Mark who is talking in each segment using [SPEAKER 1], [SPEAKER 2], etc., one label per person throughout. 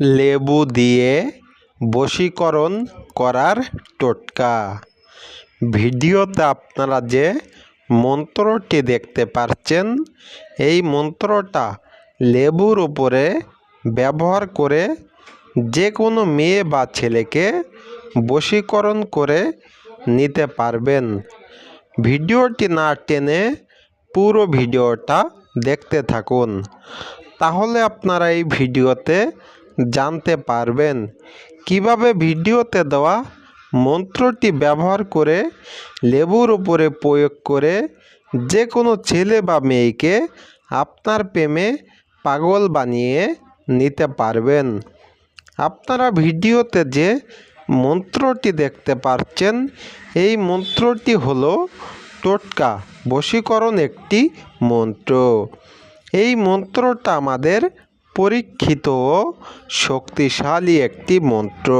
[SPEAKER 1] লেবু দিয়ে বশীকরণ করার টোটকা। ভিডিওতে আপনারা যে মন্ত্রটি দেখতে পাচ্ছেন এই মন্ত্রটা লেবুর উপরে ব্যবহার করে যে কোনো মেয়ে বা ছেলেকে বশীকরণ করে নিতে পারবেন। ভিডিওটি না টেনে পুরো ভিডিওটা দেখতে থাকুন। তাহলে আপনারা এই ভিডিওতে জানতে পারবেন। কীভাবে ভিডিওতে দেওয়া মন্ত্রটি ব্যবহার করে লেবুর উপরে প্রয়োগ করে যে কোনো ছেলে বা মেয়েকে আপনার প্রেমে পাগল বানিয়ে নিতে পারবেন। আপনারা ভিডিওতে যে মন্ত্রটি দেখতে পাচ্ছেন, এই মন্ত্রটি হলো টোটকা, বশীকরণ একটি মন্ত্র। এই মন্ত্রটা আমাদের পরীক্ষিত শক্তিশালী একটি মন্ত্র।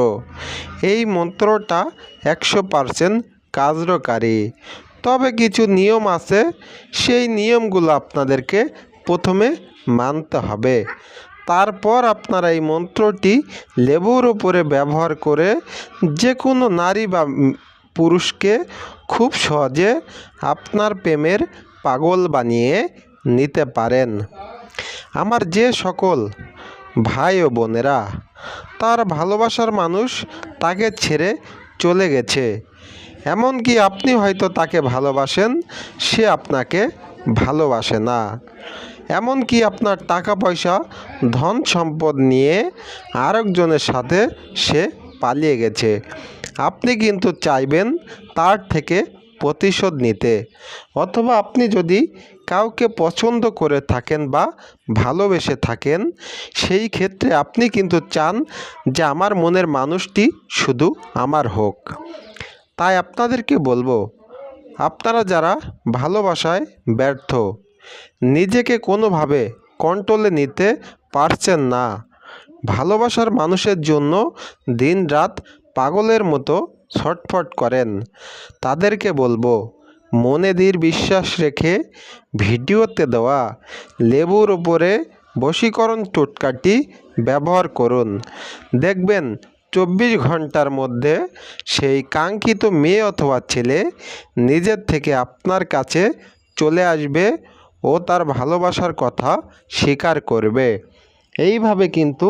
[SPEAKER 1] এই মন্ত্রটা একশো পারসেন্ট কার্যকারী। তবে কিছু নিয়ম আছে, সেই নিয়মগুলো আপনাদেরকে প্রথমে মানতে হবে। তারপর আপনারা এই মন্ত্রটি লেবুর উপরে ব্যবহার করে যে কোনো নারী বা পুরুষকে খুব সহজে আপনার প্রেমের পাগল বানিয়ে নিতে পারেন। আমার যে সকল ভাই ও বোনেরা, তার ভালোবাসার মানুষ তাকে ছেড়ে চলে গেছে। এমনকি আপনি হয়তো তাকে ভালোবাসেন, সে আপনাকে ভালোবাসে না। এমনকি আপনার টাকা পয়সা ধন সম্পদ নিয়ে আরেকজনের সাথে সে পালিয়ে গেছে। আপনি কিন্তু চাইবেন তার থেকে প্রতিশোধ নিতে। অথবা আপনি যদি কাউকে পছন্দ করে থাকেন বা ভালোবেসে থাকেন, সেই ক্ষেত্রে আপনি কিন্তু চান যে আমার মনের মানুষটি শুধু আমার হোক। তাই আপনাদেরকে বলব, আপনারা যারা ভালোবাসায় ব্যর্থ, নিজেকে কোনোভাবে কন্ট্রোলে নিতে পারছেন না, ভালোবাসার মানুষের জন্য দিনরাত পাগলের মতো ছটফট করেন, তাদেরকে বলব মনে দৃঢ় বিশ্বাস রেখে ভিডিওতে দেওয়া লেবুর উপরে বশীকরণ টোটকাটি ব্যবহার করুন। দেখবেন চব্বিশ ঘণ্টার মধ্যে সেই কাঙ্ক্ষিত মেয়ে অথবা ছেলে নিজের থেকে আপনার কাছে চলে আসবে ও তার ভালোবাসার কথা স্বীকার করবে। এইভাবে কিন্তু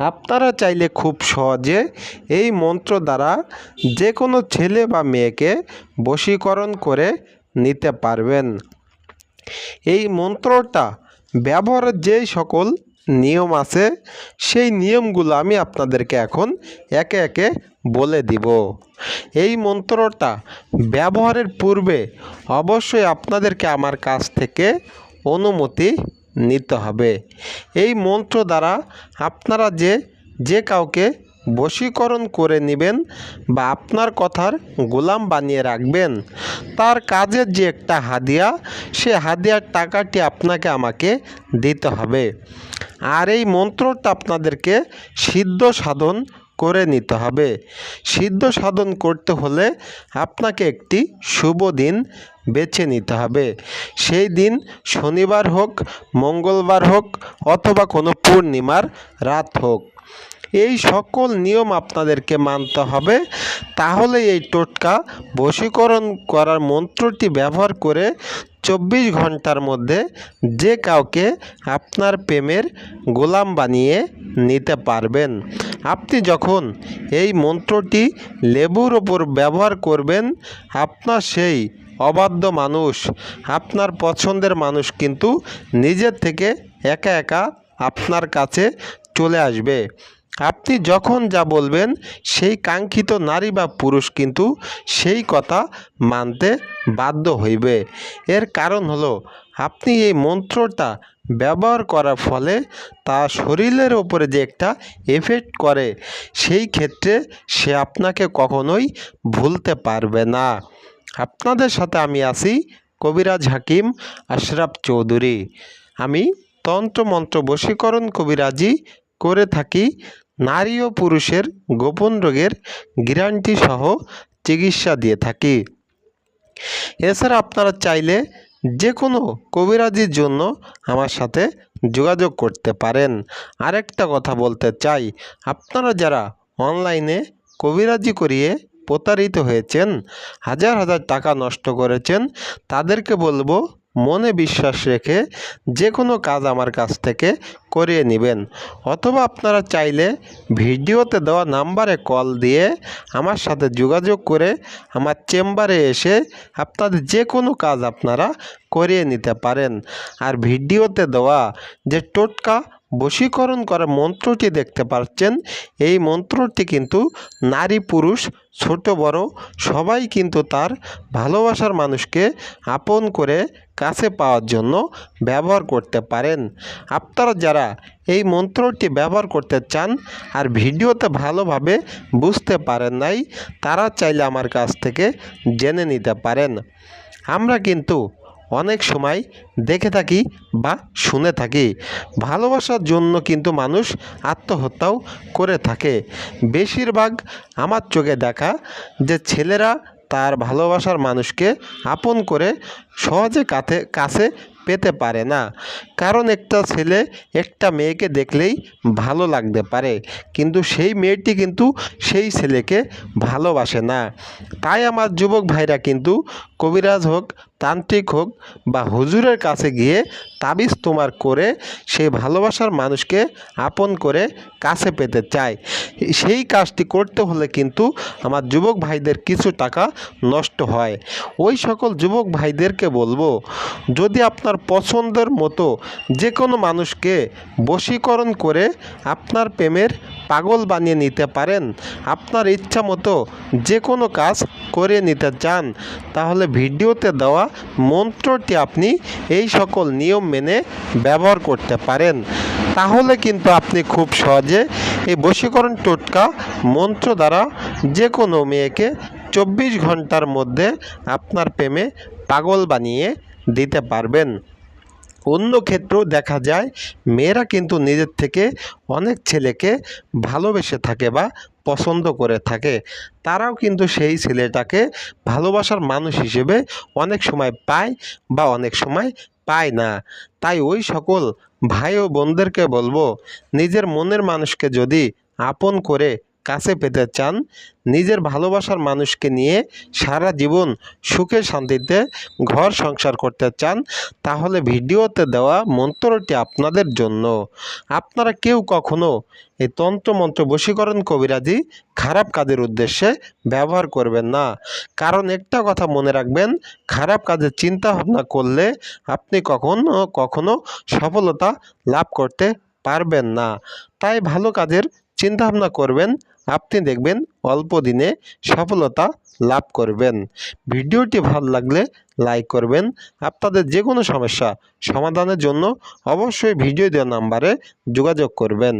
[SPEAKER 1] আপনারা চাইলে খুব সহজে এই মন্ত্র দ্বারা যে কোনো ছেলে বা মেয়েকে বশীকরণ করে নিতে পারবেন। এই মন্ত্রটা ব্যবহারের যেই সকল নিয়ম আছে, সেই নিয়মগুলো আমি আপনাদেরকে এখন একে একে বলে দিব। এই মন্ত্রটা ব্যবহারের পূর্বে অবশ্যই আপনাদেরকে আমার কাছ থেকে অনুমতি নিতে হবে। এই মন্ত্র দ্বারা আপনারা যে যে কাউকে বশীকরণ করে নেবেন বা আপনার কথার গোলাম বানিয়ে রাখবেন, তার কাজের যে একটা হাদিয়া, সে হাদিয়ার টাকাটি আপনাকে আমাকে দিতে হবে। আর এই মন্ত্রটা আপনাদেরকে সিদ্ধ সাধন করে নিতে হবে। সিদ্ধ সাধন করতে হলে আপনাকে একটি শুভ দিন বেছে নিতে হবে। সেই দিন শনিবার হোক, মঙ্গলবার হোক, অথবা কোনো পূর্ণিমার রাত হোক। এই সকল নিয়ম আপনাদেরকে মানতে হবে। তাহলে এই টোটকা বশীকরণ করার মন্ত্রটি ব্যবহার করে চব্বিশ ঘণ্টার মধ্যে যে কাউকে আপনার প্রেমের গোলাম বানিয়ে নিতে পারবেন। আপনি যখন এই মন্ত্রটি লেবুর ওপর ব্যবহার করবেন, আপনার সেই অবাধ্য মানুষ, আপনার পছন্দের মানুষ কিন্তু নিজের থেকে একা একা আপনার কাছে চলে আসবে। আপনি যখন যা বলবেন, সেই কাঙ্ক্ষিত নারী বা পুরুষ কিন্তু সেই কথা মানতে বাধ্য হইবে। এর কারণ হলো, আপনি এই মন্ত্রটা ব্যবহার করার ফলে তা শরীরের ওপরে যে একটা এফেক্ট করে, সেই ক্ষেত্রে সে আপনাকে কখনোই ভুলতে পারবে না। আপনাদের সাথে আমি আছি কবিরাজ হাকিম আশরাফ চৌধুরী। আমি তন্ত্রমন্ত্র বশীকরণ কবিরাজি করে থাকি নারী ও পুরুষের গোপন রোগের গ্যারান্টি সহ চিকিৎসা দিয়ে থাকি। এছাড়া আপনারা চাইলে যে কোনো কবিরাজির জন্য আমার সাথে যোগাযোগ করতে পারেন। আরেকটা কথা বলতে চাই, আপনারা যারা অনলাইনে কবিরাজি করিয়ে প্রতারিত হয়েছেন, হাজার হাজার টাকা নষ্ট করেছেন, তাদেরকে বলব মনে বিশ্বাস রেখে যে কোনো কাজ আমার কাছ থেকে করিয়ে নেবেন। অথবা আপনারা চাইলে ভিডিওতে দেওয়া নাম্বারে কল দিয়ে আমার সাথে যোগাযোগ করে আমার চেম্বারে এসে আপনাদের যে কোনো কাজ আপনারা করিয়ে নিতে পারেন। আর ভিডিওতে দেওয়া যে টোটকা বশীকরণ করা মন্ত্রটি দেখতে পাচ্ছেন। এই মন্ত্রটি কিন্তু নারী পুরুষ, ছোট, বড়, সবাই কিন্তু তার ভালোবাসার মানুষকে আপন করে কাছে পাওয়ার জন্য ব্যবহার করতে পারেন। আপনারা যারা এই মন্ত্রটি ব্যবহার করতে চান আর ভিডিওতে ভালোভাবে বুঝতে পারেন নাই, তারা চাইলে আমার কাছ থেকে জেনে নিতে পারেন। আমরা কিন্তু অনেক সময় দেখে থাকি বা শুনে থাকি। ভালোবাসার জন্য কিন্তু মানুষ আত্মহত্যাও করে থাকে। বেশিরভাগ আমার চোখে দেখা যে ছেলেরা তার ভালোবাসার মানুষকে আপন করে সহজে কাছে কাছে পেতে পারে না। কারণ একটা ছেলে একটা মেয়েকে দেখলেই ভালো লাগতে পারে, কিন্তু সেই মেয়েটি কিন্তু সেই ছেলেকে ভালোবাসে না। তাই আমার যুবক ভাইরা কিন্তু কবিরাজ হোক তান্ত্রিক হোক বা হুজুরের কাছে গিয়ে তাবিজ তোমার করে সেই ভালোবাসার মানুষকে আপন করে কাছে পেতে চায়। সেই কাজটি করতে হলে কিন্তু আমার যুবক ভাইদের কিছু টাকা নষ্ট হয়। ওই সকল যুবক ভাইদেরকে বলব, যদি আপনার পছন্দের মতো যে কোনো মানুষকে বশীকরণ করে আপনার প্রেমের পাগল বানিয়ে নিতে পারেন, আপনার ইচ্ছা মতো যে কোনো কাজ করে নিতে চান, তাহলে ভিডিওতে দেওয়া মন্ত্রটি আপনি এই সকল নিয়ম মেনে ব্যবহার করতে পারেন। তাহলে কিন্তু আপনি খুব সহজে এই বশীকরণ টোটকা মন্ত্র দ্বারা যে কোনো মেয়েকে চব্বিশ ঘণ্টার মধ্যে আপনার প্রেমে পাগল বানিয়ে দিতে পারবেন। অন্য ক্ষেত্রেও দেখা যায়, মেয়েরা কিন্তু নিজের থেকে অনেক ছেলেকে ভালোবেসে থাকে বা পছন্দ করে থাকে, তারাও কিন্তু সেই ছেলেটাকে ভালোবাসার মানুষ হিসেবে অনেক সময় পায় বা অনেক সময় পায় না। তাই ওই সকল ভাই ও বোনদেরকে বলব, নিজের মনের মানুষকে যদি আপন করে কাছে পেতে চান নিজের ভালোবাসার মানুষকে নিয়ে সারা জীবন সুখে শান্তিতে ঘর সংসার করতে চান, তাহলে ভিডিওতে দেওয়া মন্ত্রটি আপনাদের জন্য। আপনারা কেউ কখনো এই তন্ত্রমন্ত্র বশীকরণ কবিরাজি খারাপ কাজের উদ্দেশ্যে ব্যবহার করবেন না। কারণ একটা কথা মনে রাখবেন, খারাপ কাজের চিন্তা ভাবনা করলে আপনি কখনো কখনো সফলতা লাভ করতে পারবেন না। তাই ভালো কাজের চিন্তা ভাবনা করবেন আপনি দেখবেন অল্প দিনে সফলতা লাভ করবেন। ভিডিওটি ভালো লাগলে লাইক করবেন। আপনাদের যে কোনো সমস্যা সমাধানের জন্য অবশ্যই ভিডিও দেওয়া নাম্বারে যোগাযোগ করবেন।